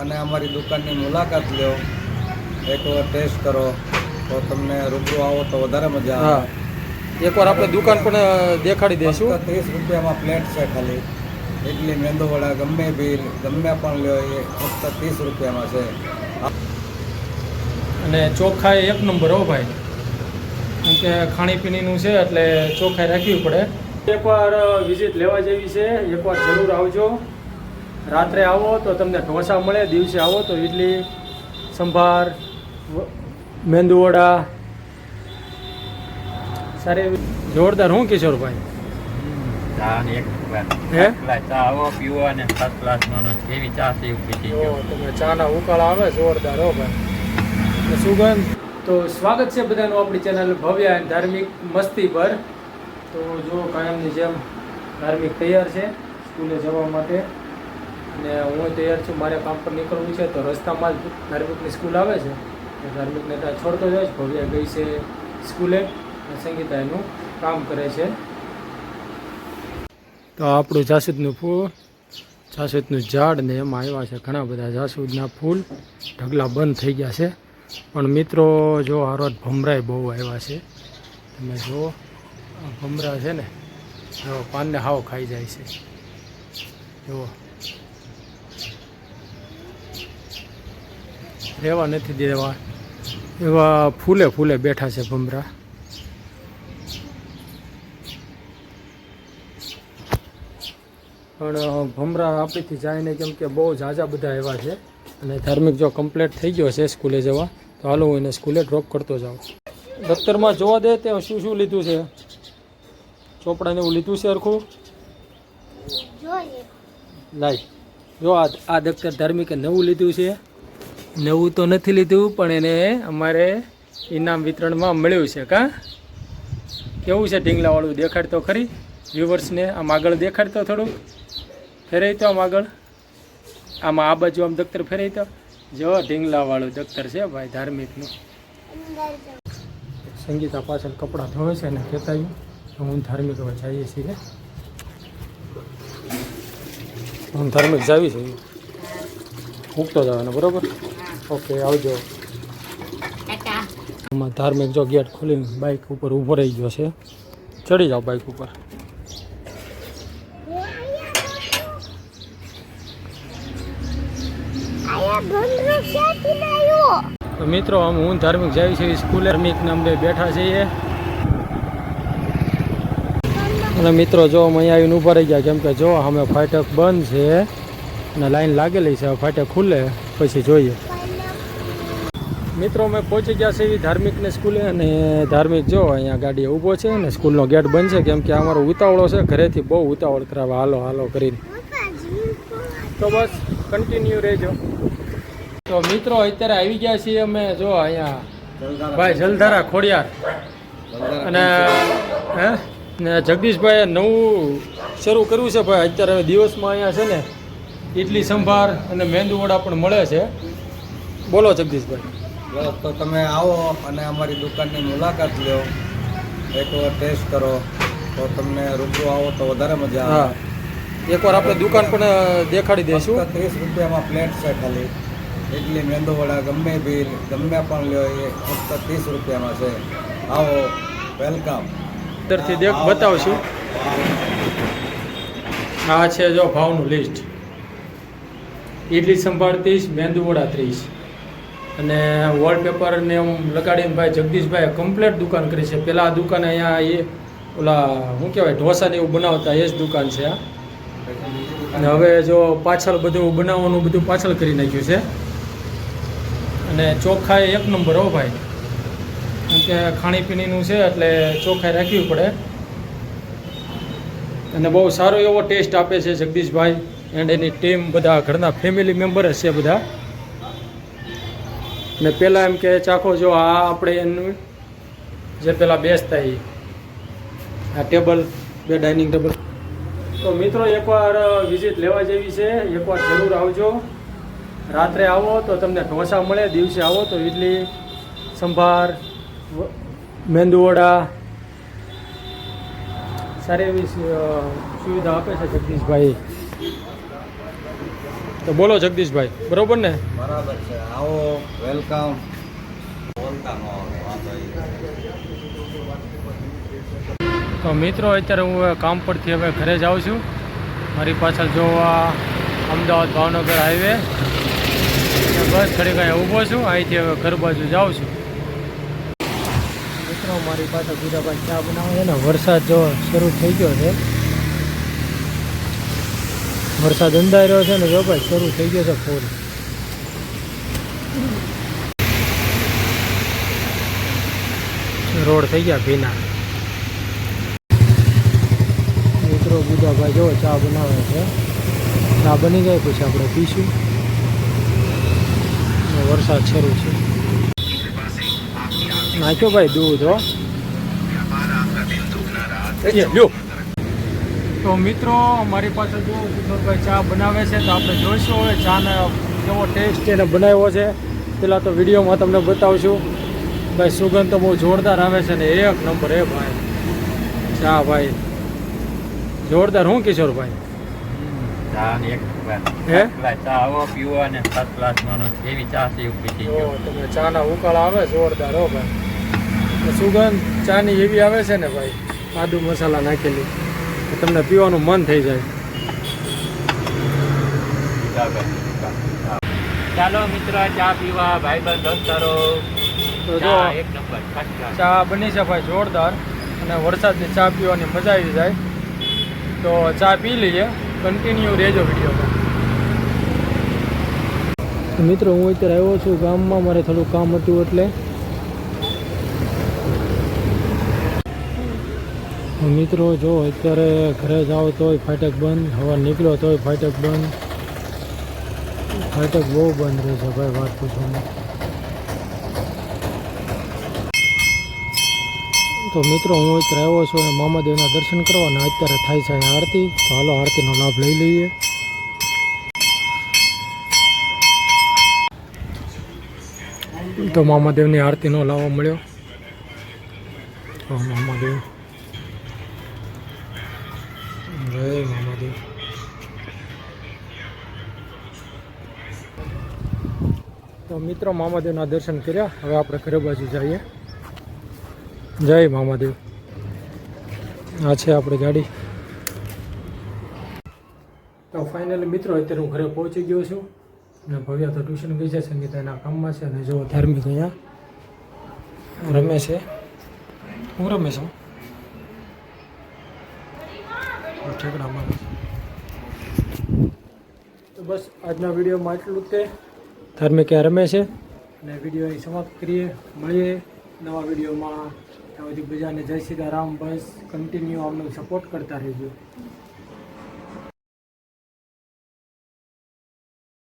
અને અમારી દુકાનની મુલાકાત લો એકવાર ટેસ્ટ કરો. તો તમને રૂબરૂ આવો તો વધારે મજા આવે. એકવાર આપણે દુકાન પણ દેખાડી દઈશું ત્રીસ રૂપિયામાં પ્લેટ છે ખાલી. ઇડલી મેંદુવડા ગમે બી ગમે પણ લ્યો એ ફક્ત ત્રીસ રૂપિયામાં છે. અને ચોખ્ખા એક નંબર હો ભાઈ. કેમ કે ખાણીપીણીનું છે એટલે ચોખ્ખાઈ રાખવી પડે. એકવાર વિઝિટ લેવા જેવી છે. એકવાર જરૂર આવજો. રાત્રે આવો તો તમને ઢોસા મળે દિવસે આવો તો ઇડલી સંભાર મેંદુવડા સારી એવી જોરદાર હું કિશોરભાઈ ચાના ઉકાળા આવે જોરદાર હો ભાઈ. સુગંધ. તો સ્વાગત છે બધાનું આપણી ચેનલ ભવ્ય અને ધાર્મિક મસ્તી પર તો જો કાયમની જેમ ધાર્મિક તૈયાર છે સ્કૂલે જવા માટે. અને હું તૈયાર છું, મારે કામ પર નીકળવું છે, તો રસ્તામાં જ ધાર્મિકની સ્કૂલ આવે છે. ધાર્મિકને ત્યાં છોડતો જાય છે, ભવ્ય ગઈ છે સ્કૂલે સંગીતા એનું કામ કરે છે. તો આપણું જાસૂદનું ફૂલ, જાસૂદનું ઝાડ ને એમાં આવ્યા છે ઘણા બધા જાસૂદના ફૂલ. ઢગલા બંધ થઈ ગયા છે. પણ મિત્રો, જો હારોજ ભમરાય બહુ આવ્યા છે. તમે જો ભમરા છે ને, જો પાનને હાવ ખાઈ જાય છે. જુઓ રહેવા નથી દેવા. એવા ફૂલે ફૂલે બેઠા છે ભમરા. પણ ભમરા આપણીથી જાય ને કેમ કે બહુ ઝાઝા બધા એવા છે. અને ધાર્મિક જો કમ્પ્લીટ થઈ ગયો છે સ્કૂલે જવા તો હાલો હું એને સ્કૂલે ડ્રોપ કરતો જાઉં. દફતરમાં જોવા દે તે શું શું લીધું છે? ચોપડાને એવું લીધું છે હરખું? લાઈ જો આ આ દફતર ધાર્મિકે નવું લીધું છે. નવું તો નથી લીધું, પણ એને અમારે ઇનામ વિતરણમાં મળ્યું છે, કા? કેવું છે ઢીંગલાવાળું? દેખાડતો ખરી? વ્યુવર્સને આમ આગળ દેખાડતો થોડુંક? ફેરાય તો આમ આગળ? આમાં આ બાજુ આમ દખ્તર ફેરાઈ તો? જો, ઢીંગલાવાળું દખ્તર છે ભાઈ, ધાર્મિકનું. સંગીતા પાછળ કપડાં ધોવે છે ને કહેતા હું ધાર્મિક હવે જઈએ છીએ હું ધાર્મિક જાવી છું. ઉગતો જવાનો, બરોબર? ઓકે આવજો. આમાં ધાર્મિક જો ગેટ ખોલીને બાઇક ઉપર ઊભો રહી ગયો છે. ચડી જાઓ બાઇક ઉપર. મિત્રો આમ હું ધાર્મિક જાય છે સ્કૂલે ધાર્મિકને અમે બેઠા છીએ. અને મિત્રો જો અમે અહીંયા આવીને ઊભા રહી ગયા કેમ કે જો અમે ફાટક બંધ છે. અને લાઈન લાગેલી છે ફાટક ખુલે પછી જોઈએ. મિત્રો, અમે પહોંચી ગયા છે એવી ધાર્મિકને સ્કૂલે અને ધાર્મિક જો, અહીંયા ગાડી ઊભો છે અને સ્કૂલનો ગેટ બંધ છે, કેમ કે અમારો ઉતાવળો છે, ઘરેથી બહુ ઉતાવળ કરાવે, હાલો હાલો કરીને. તો બસ કન્ટિન્યુ રહેજો. તો મિત્રો, અત્યારે આવી ગયા છીએ અમે, જો, અહીંયા, ભાઈ જલધારા ખોડિયાર. અને, હે? ને જગદીશભાઈએ નવું શરૂ કર્યું છે, ભાઈ, અત્યારે દિવસમાં અહીંયા છે ને ઇડલી સંભાર અને મેંદુ વડા પણ મળે છે. બોલો જગદીશભાઈ. તો તમે આવો અને અમારી દુકાનની મુલાકાત લો એકવાર ટેસ્ટ કરો. તો તમને રૂબરૂ આવો તો વધારે મજા હા. આવે એકવાર આપણે દુકાન પણ દેખાડી દઈશું. ત્રીસ રૂપિયામાં પ્લેટ છે ખાલી. ઇડલી મેંદુવડા ગમે બી ગમે પણ લ્યો એ ફક્ત ત્રીસ રૂપિયામાં છે. આવો વેલકમ. અંદરથી દેખ બતાવશું. આ છે જો ભાવનું લિસ્ટ ઇડલી સંભાળ ત્રીસ મેંદુ વડા ત્રીસ. અને વોલપેપર ને એમ લગાડીને ભાઈ જગદીશભાઈ કમ્પ્લેટ દુકાન કરી છે. પહેલાં આ દુકાન અહીંયા એ ઓલા, શું કહેવાય, ઢોસા ને એવું બનાવતા, એ જ દુકાન છે આ. અને હવે જો પાછળ બધું બનાવવાનું બધું પાછળ કરી નાખ્યું છે. અને ચોખ્ખાઈ એક નંબર હો ભાઈ. કેમ કે ખાણીપીણીનું છે એટલે ચોખ્ખાઈ રાખવી પડે. અને બહુ સારો એવો ટેસ્ટ આપે છે જગદીશભાઈ એન્ડ એની ટીમ બધા, ઘરના ફેમિલી મેમ્બર છે બધા. ને પહેલાં એમ કે, ચાખો જો આ આપણે એનું, જે પહેલાં બેસતા એ આ ટેબલ બે ડાઇનિંગ ટેબલ તો મિત્રો, એકવાર વિઝિટ લેવા જેવી છે. એકવાર જરૂર આવજો. રાત્રે આવો તો તમને ઢોસા મળે, દિવસે આવો તો ઇડલી સંભાર મેંદુવડા સારી એવી સુવિધા આપે છે જગદીશભાઈ. તો બોલો જગદીશભાઈ બરોબર ને? બરાબર છે. આવો વેલકમ. તો મિત્રો અત્યારે હું કામ પરથી હવે ઘરે જાઉં છું. મારી પાછળ જોવા અમદાવાદ ભાવનગર હાઈવે બસ ઘડી કાંઈ ઊભો છું અહીંથી હવે ઘર બાજુ જાઉં છું. મિત્રો મારી પાસે બીજા ભાઈ ચા બનાવે છે ને વરસાદ જો શરૂ થઈ ગયો છે વરસાદ અંધાઈ રહ્યો છે ને જો ભાઈ શરૂ થઈ ગયો છે ફૂલ રોડ થઈ ગયા ભીના. મિત્રો બુધાભાઈ જો ચા બનાવે છે. ચા બની જાય પછી આપણે પીશું. વરસાદ શરૂ છે. નાખ્યો ભાઈ દૂધ હો. લ્યો. તો મિત્રો અમારી પાસે જો કિશોરભાઈ ચા બનાવે છે તો આપણે જોઈશું હવે ચાને કેવો ટેસ્ટ એને બનાવ્યો છે. પેલા તો વિડીયોમાં તમને બતાવશું. ભાઈ સુગંધ તો બહુ જોરદાર આવે છે ને એક નંબર એ ભાઈ. ચા ભાઈ. જોરદાર હું કિશોરભાઈ ચાના ઉકાળા આવે જોરદાર હો ભાઈ. સુગંધ ચાની એવી આવે છે ને ભાઈ આદુ મસાલા નાખેલી. તમને પીવાનું મન થઈ જાય. ચાલો મિત્રો ચા પીવા ભાઈ દોસ્તારો. તો જો ચા એક નંબર ચા બની છે ભાઈ જોરદાર અને વરસાદની ચા પીવાની મજા આવી જાય. તો ચા પી લઈએ કન્ટિન્યુ રહેજો વિડીયોમાં. મિત્રો હું અત્યારે આવ્યો છું ગામમાં મારે થોડું કામ હતું એટલે મિત્રો જો અત્યારે ઘરે જાઓ તોય ફાટક બંધ, હવા નીકળ્યો તોય ફાટક બંધ. ફાટક બહુ બંધ રહે છે ભાઈ, વાત પૂછવામાં તો મિત્રો હું અત્યારે આવ્યો છું અને મામાદેવના દર્શન કરવા અને અત્યારે થાય છે આરતી. તો હાલો આરતીનો લાભ લઈ લઈએ. તો મામાદેવની આરતીનો લાવો મળ્યો. મામાદેવ. જય મામાદેવ તો મિત્રો મામાદેવના દર્શન કર્યા. હવે આપણે ઘરે બાજુ જઈએ. જય મામાદેવ આ છે આપણી ગાડી. તો ફાઇનલી મિત્રો અત્યારે હું ઘરે પહોંચી ગયો છું. અને ભવ્યા તો ટ્યુશન ગઈ છે સંગીતા એના કામમાં છે. અને જો ધાર્મિક અહીંયા રમે છે. હું રમે છું. ઠેકડા તો બસ આજના વિડીયોમાં એટલું જ તે. ધાર્મિક રમે છે. અને વીડિયો અહીં સમાપ્ત કરીએ. મળીએ નવા વિડીયોમાં. ત્યાં બધાને જય સીતારામ બસ કન્ટિન્યુ અમને સપોર્ટ કરતા રહેજો.